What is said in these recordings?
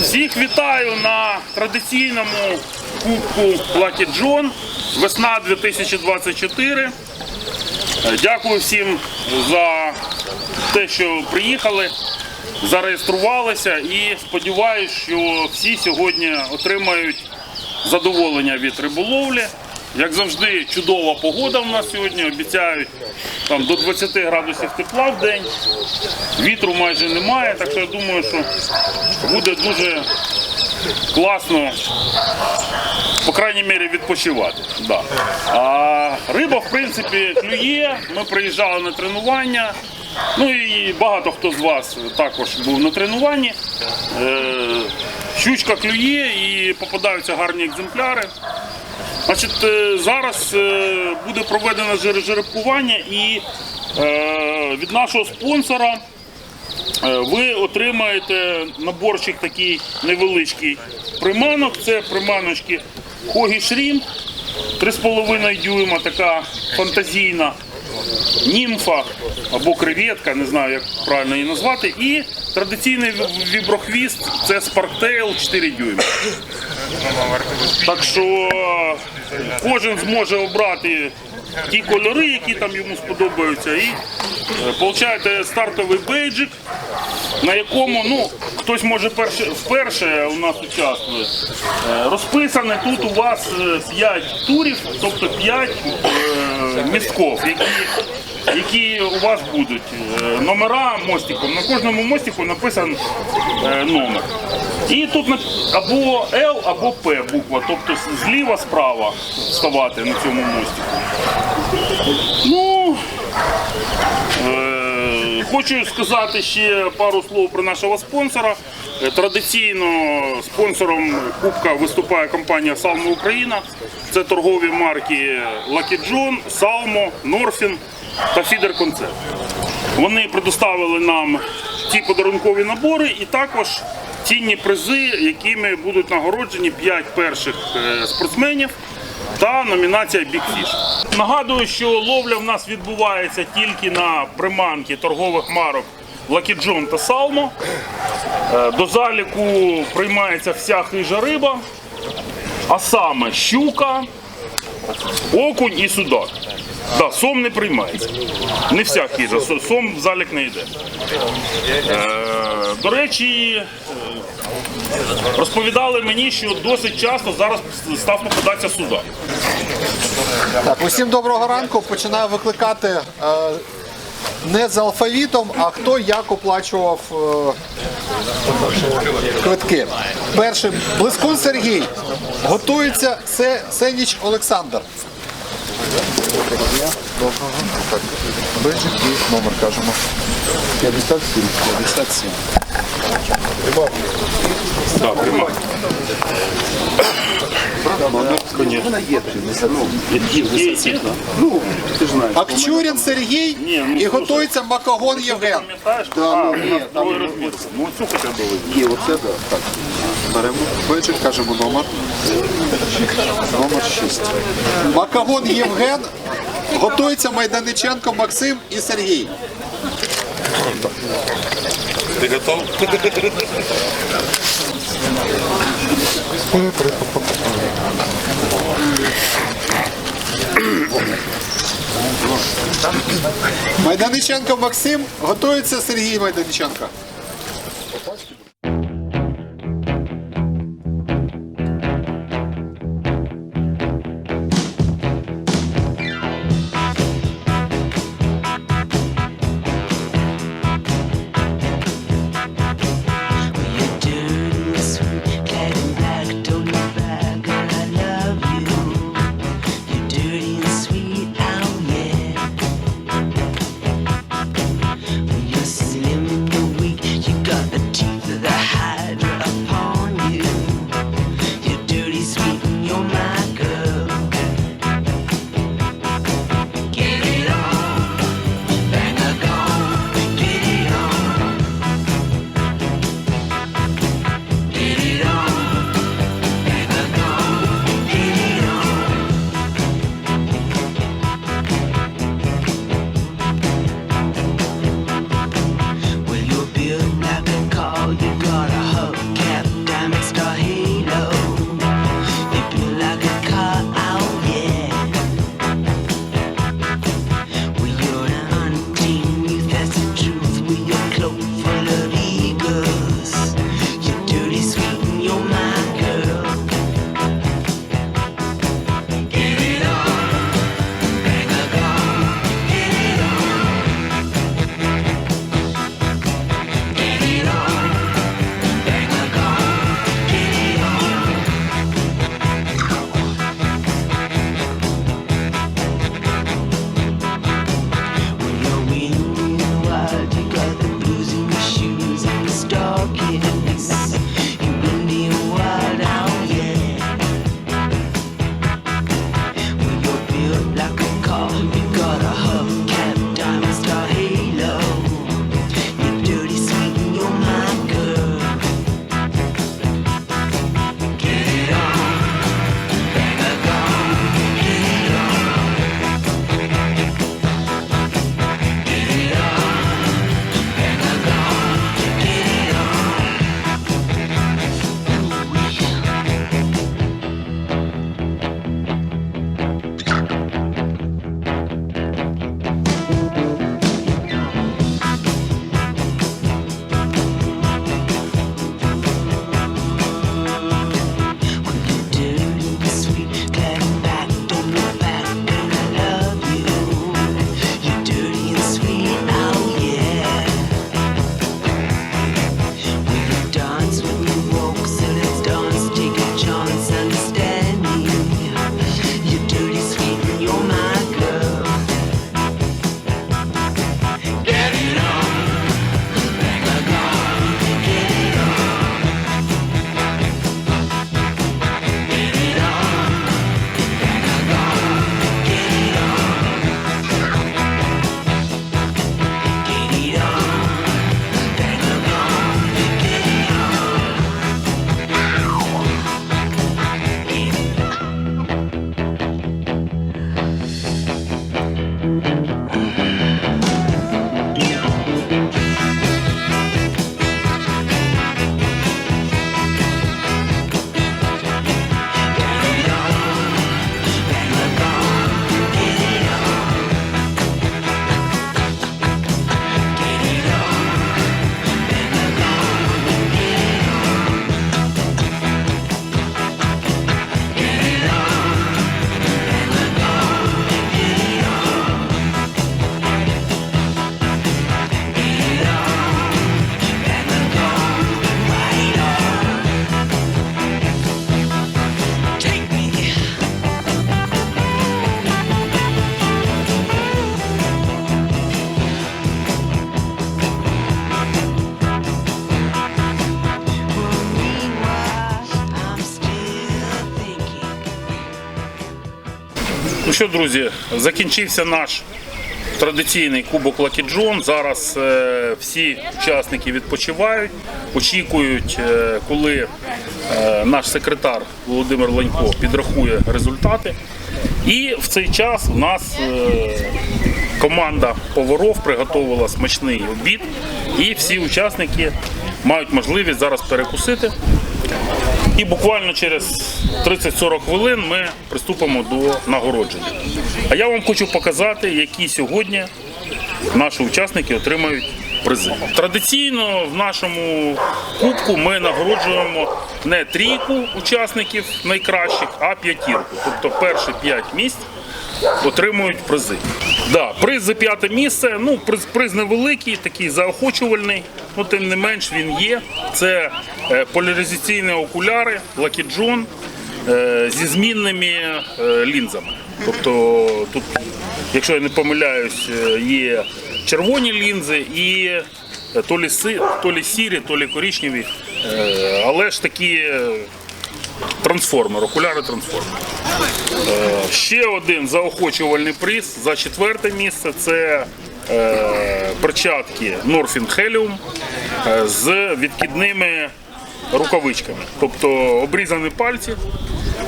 Всіх вітаю на традиційному кубку Lucky John. Весна 2024. Е, Дякую всім за те, що приїхали, зареєструвалися і сподіваюся, що всі сьогодні отримають задоволення від риболовлі. Як завжди, чудова погода у нас сьогодні. Обіцяють там, до 20 градусів тепла в день. Вітру майже немає, так що я думаю, що буде дуже класно, по крайній мірі, відпочивати. Да. А риба, в принципі, клює. Ми приїжджали на тренування. Ну і багато хто з вас також був на тренуванні. Е, щучка клює і попадаються гарні екземпляри. Значить, е, зараз е, буде проведено жер- жеребкування і е, від нашого спонсора ви отримаєте наборчик такий невеличкий приманок. Це приманочки Хогі Шрімп, 3,5 дюйма, така фантазійна німфа або креветка, не знаю, як правильно її назвати. І традиційний віброхвіст це спарктейл 4 дюйма. Так що е, кожен зможе обрати ті кольори, які там йому сподобаються, і е, получаєте стартовий бейджик, на якому ну, хтось може перше, вперше у нас участвує. Е, Розписане тут у вас 5 турів, тобто 5 містков, які, які у вас будуть. Е, Номера мостиком. На кожному мостику написан е, номер. І тут або L, або П буква, тобто зліва справа вставати на цьому мостику. Ну, е, хочу сказати ще пару слов про нашого спонсора. Традиційно спонсором Кубка виступає компанія Salmo Україна. Це торгові марки Lucky John, Salmo, Norfin та Concept. Вони предоставили нам ті подарункові набори і також цінні призи, якими будуть нагороджені 5 перших е, спортсменів та номінація Big Fish. Нагадую, що ловля в нас відбувається тільки на приманки торгових марок John та Salmo. Е, До заліку приймається вся хижа риба, а саме щука, окунь і судак. Да, сом не приймається. Не вся хижа, сом в залік не йде. Е, до речі, розповідали мені, що досить часто зараз став попадатися судак. Так, усім доброго ранку. Починаю викликати е, не з алфавітом, а хто як оплачував е, квитки. Перший Блискун Сергій. Готується Се, Сеніч Олександр. Доброго. Так, бейджик і номер кажемо. 57. 57. Да, приймаю. Ну, ти ж знаєш. Акчурін Сергій ну, і готується Макогон Євген. Пам'ятаєш? А, у нас. Ну, цю хоча б візьму. Оце да. Так. Беремо бейджик, кажемо номер. Номер 6. Макагон Євген. Готується Майданиченко Максим і Сергій. Ти готов? Майданиченко Максим. Готується Сергій Майданиченко. Що, друзі, закінчився наш традиційний кубок John. Зараз е, всі учасники відпочивають, очікують, е, коли е, наш секретар Володимир Ленько підрахує результати. І в цей час у нас команда поваров приготувала смачний обід, і всі учасники мають можливість зараз перекусити. І буквально через 30-40 хвилин ми приступимо до нагородження. А я вам хочу показати, які сьогодні наші учасники отримають призи. Традиційно в нашому кубку ми нагороджуємо не трійку учасників найкращих, а п'ятірку. Тобто перші п'ять місць отримують призи. Да, приз за п'яте місце. Ну, приз, приз невеликий, такий заохочувальний, ну тим не менш він є. Це е, поляризаційні окуляри John е, зі змінними е, лінзами. Тобто тут, якщо я не помиляюсь, е, є червоні лінзи і е, то лі, то лі сірі, то лі коричневі, е, але ж такі е, трансформер, окуляри трансформер. Ще один заохочувальний приз за четверте місце це е, перчатки Norfin Helium е, з відкидними рукавичками. Тобто обрізані пальці.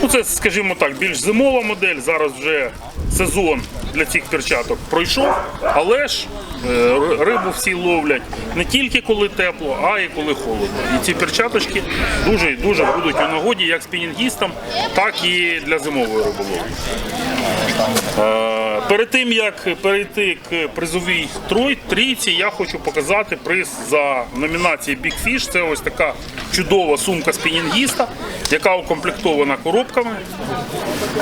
Ну, це, скажімо так, більш зимова модель. Зараз вже сезон для цих перчаток пройшов, але ж е, рибу всі ловлять не тільки коли тепло, а й коли холодно. І ці перчаточки дуже і дуже будуть у нагоді як спінінгістам, так і для зимової риболовлі. Перед тим як перейти к призовій трой- трійці, я хочу показати приз за номінації Big Fish. Це ось така чудова сумка спінінгіста, яка укомплектована коробками.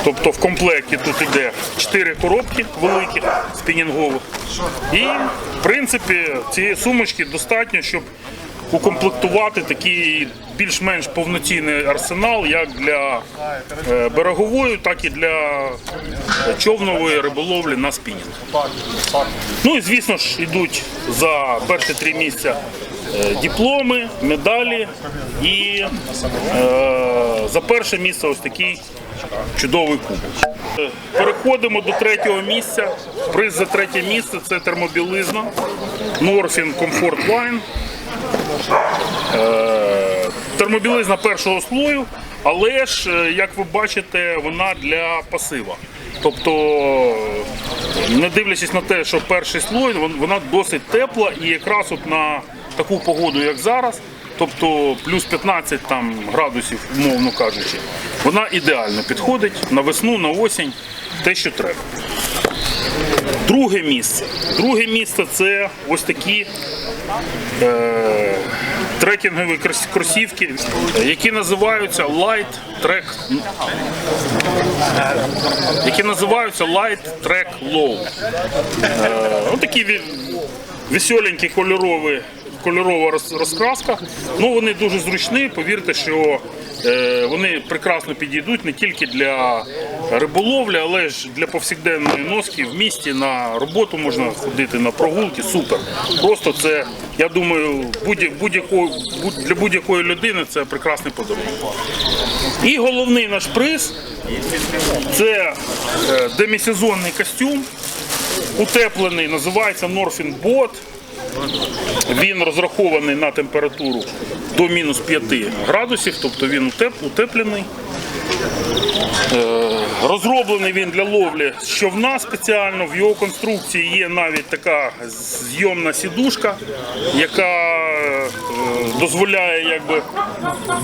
Тобто в комплекті тут іде 4 коробки великих спінінгових. І в принципі цієї сумочки достатньо, щоб укомплектувати такий більш-менш повноцінний арсенал як для е, берегової, так і для човнової риболовлі на спінінг. Ну і звісно ж йдуть за перші три місця е, дипломи, медалі і е, за перше місце ось такий чудовий кубок. Переходимо до третього місця. Приз за третє місце це термобілизна Norfin Comfort Line. Е, Термобілизна першого слою, але ж, е, як ви бачите, вона для пасива. Тобто, не дивлячись на те, що перший слой, вона досить тепла і якраз от на таку погоду, як зараз, тобто плюс 15 там, градусів, умовно кажучи, вона ідеально підходить на весну, на осінь, те, що треба. Друге місце. Друге місце це ось такі е, трекінгові кросівки, які називаються Light Track які називаються Light Track Low. Е, ось такі веселенькі кольорові, кольорова розкраска. Ну, вони дуже зручні, повірте, що е, вони прекрасно підійдуть не тільки для риболовлі, але ж для повсякденної носки в місті на роботу можна ходити на прогулки. Супер. Просто це, я думаю, будь- для будь-якої людини це прекрасний подарунок. І головний наш приз це е, демісезонний костюм, утеплений, називається Norfin Bot. Він розрахований на температуру до мінус 5 градусів, тобто він утеплений. Е, Розроблений він для ловлі човна спеціально. В його конструкції є навіть така зйомна сідушка, яка дозволяє якби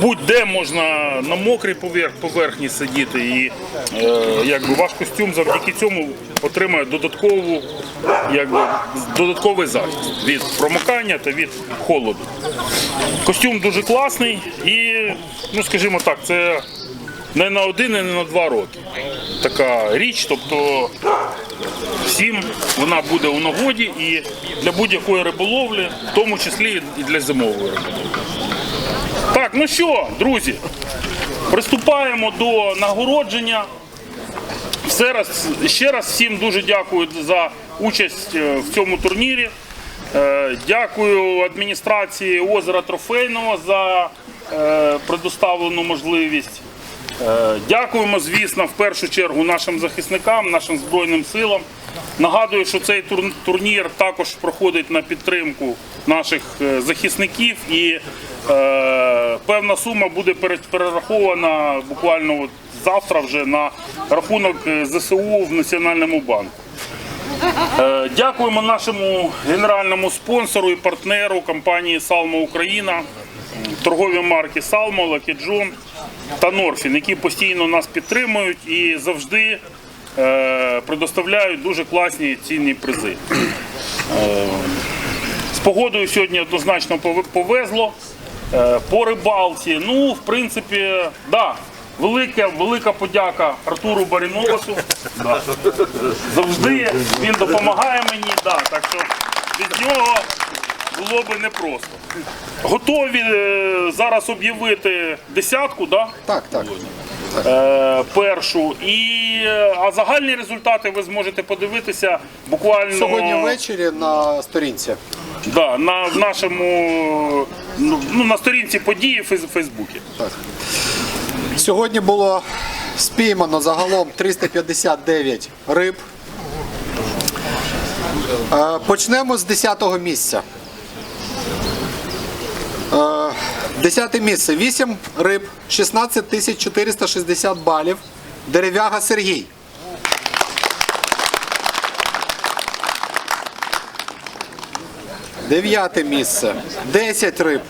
будь-де можна на мокрій поверх, поверхні сидіти. І е, якби ваш костюм завдяки цьому отримає додаткову, якби, додатковий захист від промокання та від холоду. Костюм дуже класний і, ну скажімо так, це не на один і не на два роки. Така річ, тобто всім вона буде у нагоді і для будь-якої риболовлі, в тому числі і для зимової риболовлі. Так, ну що, друзі, приступаємо до нагородження. Все раз, ще раз всім дуже дякую за участь е, в цьому турнірі. Е, Дякую адміністрації озера Трофейного за е, предоставлену можливість. Е, Дякуємо, звісно, в першу чергу нашим захисникам, нашим Збройним силам. Нагадую, що цей турнір також проходить на підтримку наших е, захисників і е, певна сума буде перерахована буквально завтра вже на рахунок ЗСУ в Національному банку. Дякуємо нашому генеральному спонсору і партнеру компанії Салмо Україна, торгові марки Салмо, Лакіджон та Норфін, які постійно нас підтримують і завжди е, предоставляють дуже класні цінні призи. Е, з погодою сьогодні однозначно повезло. Е, По рибалці, ну, в принципі, да, велика, велика подяка Артуру Баріновасу. Да. Завжди він допомагає мені, да, так що без нього було би непросто. Готові е, зараз об'явити десятку, да? Так, так. е, першу. І, е, а загальні результати ви зможете подивитися буквально Сьогодні ввечері на сторінці. Да, на нашому ну, ну, на сторінці події в Фейс- Фейсбуці. Сьогодні було спіймано загалом 359 риб. Почнемо з 10-го місця. Е, Десяте місце. 8 риб, 16 тисяч 460 балів. Дерев'яга Сергій. Дев'яте місце. 10 риб.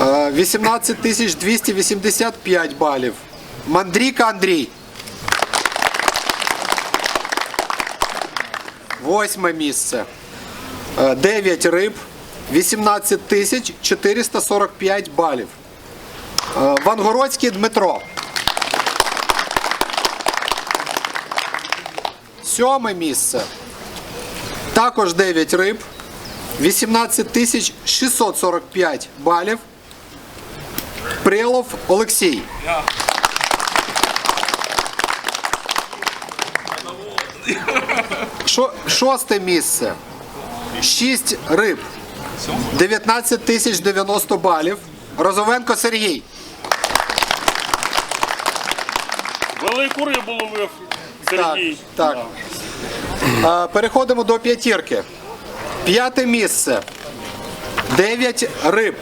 Е, 18 тисяч 285 балів. Мандріка Андрій. Восьме місце. 9 риб. 18 тисяч 445 балів. Е, Вангородський Дмитро. Сьоме місце. Також 9 риб. 18 тисяч 645 балів. Прилов Олексій. Шо- Шосте місце. 6 риб. 19 тисяч 90 балів. Розовенко Сергій. Велику рибу ловив Сергій. Так, так. Переходимо до п'ятірки. П'яте місце. 9 риб.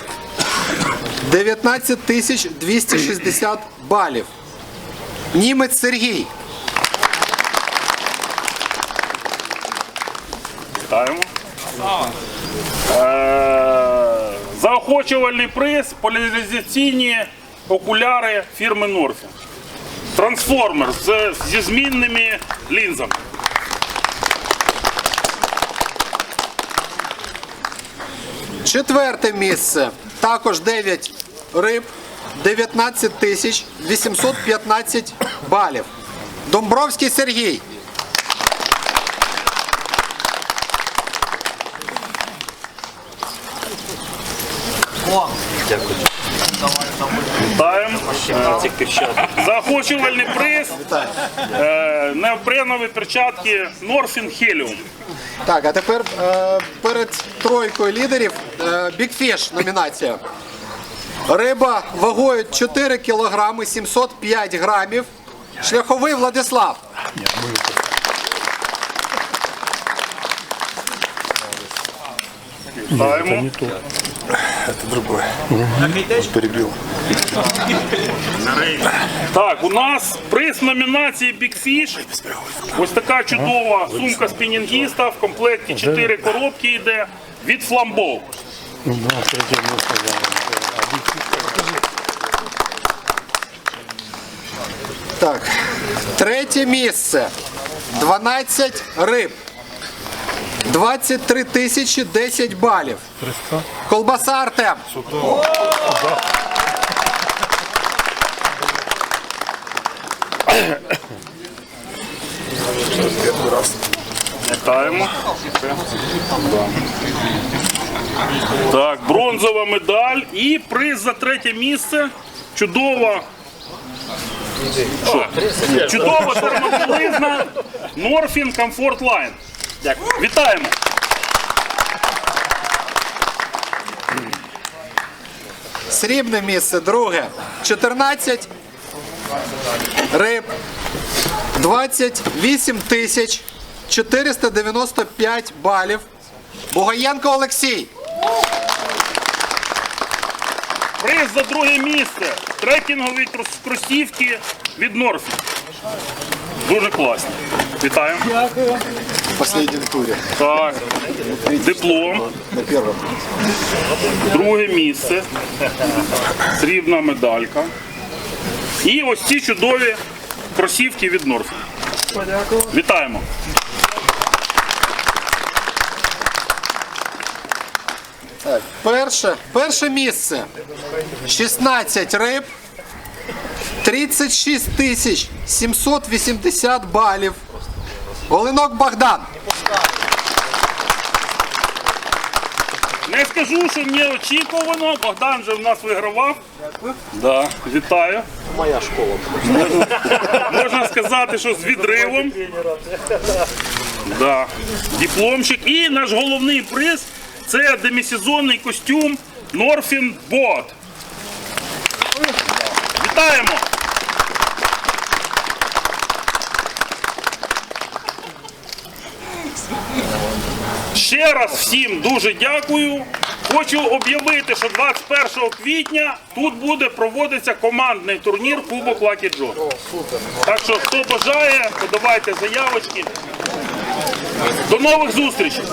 19 тисяч 260 балів. Німець Сергій. Вітаємо. Заохочувальний приз поляризаційні окуляри фірми Норфін. Трансформер з, зі змінними лінзами. Четверте місце. Також 9 риб. 19 тисяч 815 балів. Домбровський Сергій. Вітаємо. Заохочувальний приз. Е, Неопренові перчатки Норфін Helium. Так, а тепер е, перед тройкою лідерів е, Big Fish номінація. Риба вагою 4 кілограми 705 грамів. Шляховий Владислав. Вітаємо. Так, у нас приз номінації Big Fish. Ось така чудова сумка спінінгіста. В комплекті 4 коробки йде від Flambeau. Так. Третє місце. 12 риб. 23 тисячі 10 балів. Колбаса Артем. Вітаємо. Так, бронзова медаль і приз за третє місце. Чудова. Чудова термобілизна Norfin Comfort Line. Дякую. Вітаємо. Срібне місце, друге. 14 риб 28 тисяч 495 балів. Бугаєнко Олексій. Приз за друге місце. Трекінгові кросівки від Норфі. Дуже класні. Вітаю. В последнем туре. Так. Диплом. На первом. Друге місце. Срібна медалька. І ось ці чудові кросівки від Норфі. Вітаємо. Так, перше, перше місце. 16 риб. 36 тисяч 780 балів. Волинок Богдан. Не скажу, що неочікувано. Богдан вже в нас вигравав. Да, вітаю. Моя школа. Можна, можна сказати, що з відривом. Да. Дипломчик. І наш головний приз це демісезонний костюм Norfin Bot. Вітаємо! Ще раз всім дуже дякую. Хочу об'явити, що 21 квітня тут буде проводитися командний турнір Кубок Лакі Джо. Так що хто бажає, подавайте заявочки. До нових зустрічей!